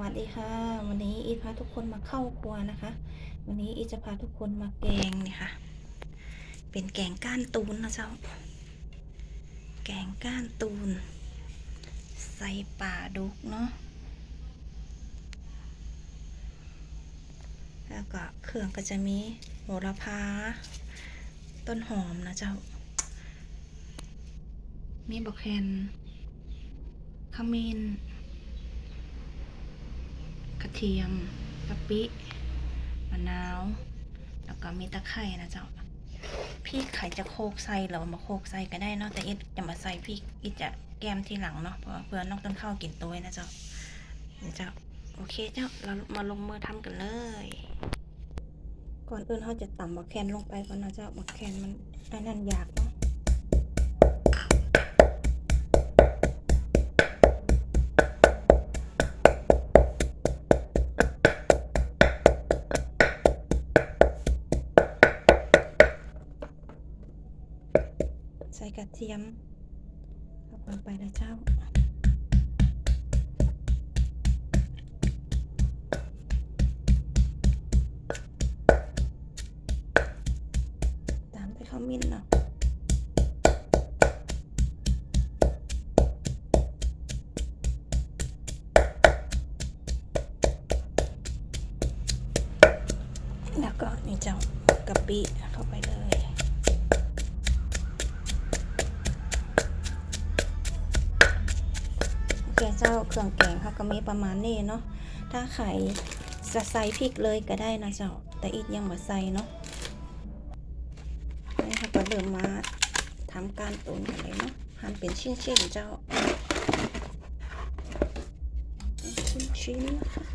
วัสดีค่ะ วันนี้อีทพาทุกคนมาเข้าครัวนะคะ วันนี้อีจะพาทุกคนมาแกงเนี่ยค่ะ เป็นแกงก้านตูนนะเจ้า แกงก้านตูน ใส่ป่าดุกเนาะแล้วก็เครื่องก็จะมีโหระพา ต้นหอมนะเจ้า มีบักแคนขมิ้น เทียมกะปิมะนาว แล้วก็มีตะไคร่นะเจ้าพี่ไข่จะโคกใส่หรือมาโคกใส่ก็ได้เนาะแต่อิดจะมาใส่พี่อิดจะแกมทีหลังเนาะเพราะเพื่อนนอกต้นข้าวกินตัวนะเจ้าเดี๋ยวเจ้าโอเคเจ้าเรามาลงมือทำกันเลย ก่อนอื่นเขาจะต่ำบักแคนลงไปก่อนนะเจ้าบักแคนมันอันนั้นยาก กระเทียมเข้าลงไปนะเจ้าตามด้วยข้ามิ้นเนาะแล้วก็นี่เจ้ากะปิเข้าไปเลย โอเคเจ้าเครื่องแกงค่ะก็มีประมาณนี้เนาะถ้าไข่จะใส่พริกเลยก็ได้นะเจ้า แต่อีกยังบ่ใส่เนาะนี่ค่ะก็เริ่มมาทำการตุ๋นกันเลยเนาะหั่นเป็นชิ้นๆเจ้า ชิ้นๆนะคะ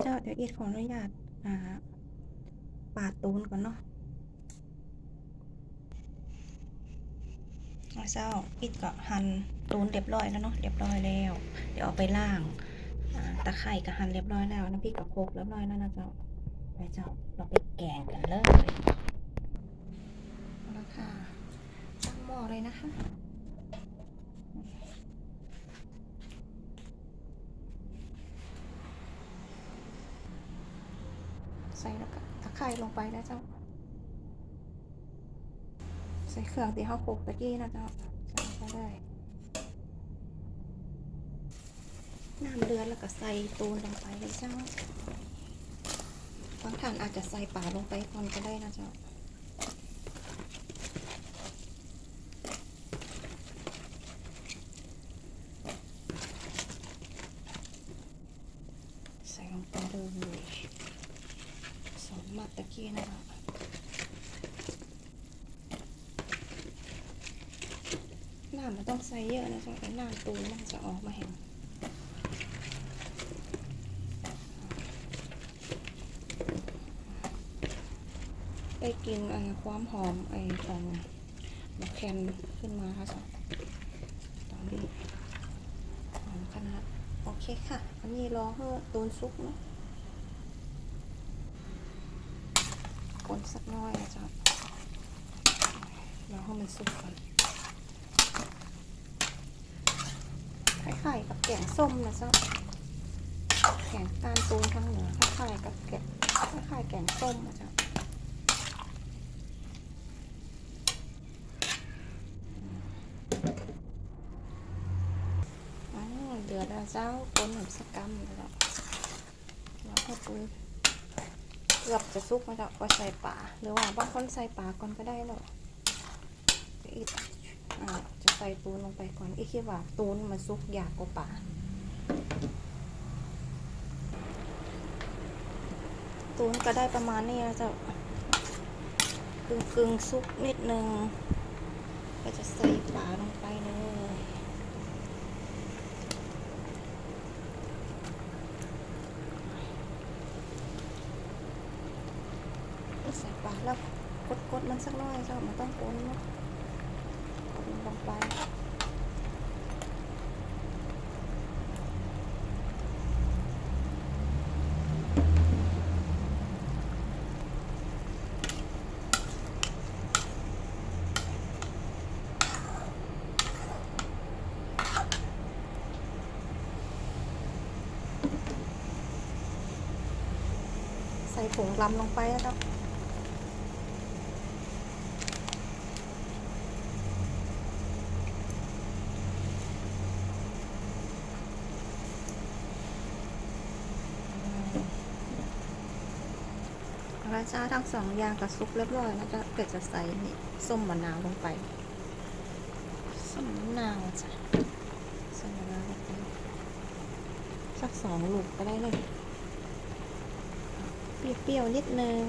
เจ้า เดี๋ยวอีทขออนุญาตอ่าปาดตูนก่อนเนาะเอาเจ้าอีทก็หั่นตูนเรียบร้อยแล้วเนาะเรียบร้อยแล้ว เดี๋ยวเอาไปล่างตะไคร่ก็หั่นเรียบร้อยแล้วน้ำพริกกับโคกเรียบร้อยแล้วนะเจ้าไปเจ้าเราไปแกงกันเลยเอาละค่ะตั้งหม้อเลยนะคะ ใส่แล้วก็ตะไคร่ลงไปนะเจ้า ใส่เครื่องที่เขาโขกตะกี้นะเจ้าใส่ไปเลยน้ำเดือดแล้วก็ใส่ตูนลงไปเลยเจ้าบางท่านอาจจะใส่ป่าลงไปก่อนก็ได้นะเจ้า ใส่ลงไปเลยสอง น้ำมันต้องใส่เยอะนะจ๊ะแต่น้ำตูนมันจะออกมาเห็นได้กินไอ้ความหอมไอ้ของมะแคนขึ้นมาค่ะจ๊ะตอนนี้หอมขนาดโอเคค่ะ อันนี้รอให้ตูนซุกเนาะ คนสักหน้อยนะจ๊ะเราให้มันสุกก่อนคล้ายๆกับแกงส้มนะเจ้าแกงการตูนทางเหนือคล้ายๆกับแกงคล้ายๆแกงส้มนะเจ้าอ๋อเดือดแล้วเจ้าก้นหนึ่งสกกัมแล้วเราให้ปืน เกือบจะสุกนะเจ้าก็ใส่ปลาหรือว่าบางคนใส่ปลาก่อนก็ได้หรอกอีกจะใส่ตูนลงไปก่อนอีกคิดว่าตูนมันสุกยากกว่าปลาตูนก็ได้ประมาณนี้แล้วจ้ากึ่งกึ่งซุกนิดนึงก็จะใส่ปลาลงไปเลยใส่ปลา แล้วกดๆมันสักหน่อยเจ้ามันต้องกดเนาะกดมันลงไปใส่ผงลำลงไปแล้ว เจ้าแล้วจ้าทั้งสองอย่างกับซุปเรียบร้อยแล้วก็เกิดจะใส่นี่ส้มมะนาวลงไปส้มมะนาวจ้ะส้มมะนาวลงไปสักสองลูกก็ได้เลย เปรี้ยวๆนิดนึง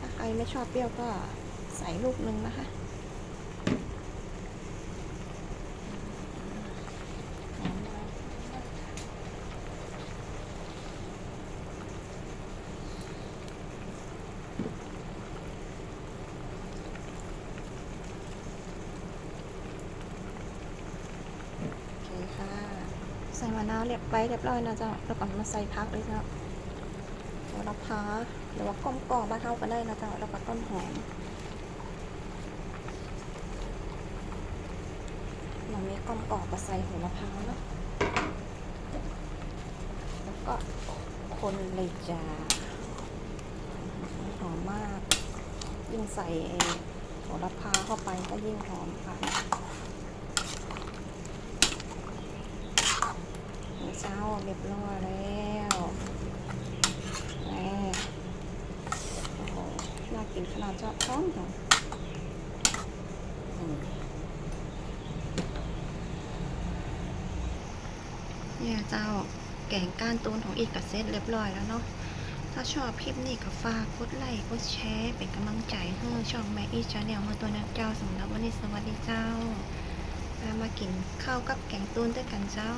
ถ้าใครไม่ชอบเปรี้ยวก็ใส่ลูกนึงนะคะหอมมากโอเคค่ะ ใส่มะนาวเรียบไปเรียบร้อยนะเจ้าแล้วก็มาใส่พักเลยเจ้าโหระพาหรือว่าก้มกองบ้านเท่ากันได้นะเจ้าแล้วก็ต้นหอมเรามีก้มกองก็ใส่โหระพาเนาะแล้วก็คนเลยจ้าหอมมาก ยิ่งใส่ไอ้โหระพาเข้าไปก็ยิ่งหอมค่ะ เจ้าเรียบร้อยแล้วแหมโอ้โหน่ากินขนาดเจ้าท้อมอืมเนี่ยเจ้าแกงก้านตูนของอีกกับเซตเรียบร้อยแล้วเนาะถ้าชอบคลิปนี้ก็ฝากกดไลค์กดแชร์เป็นกำลังใจให้ช่องแม่อีชาแนลมาตัวนักเจ้าสำหรับวันนี้สวัสดีเจ้ามามากินข้าวกับแกงตูนด้วยกันเจ้า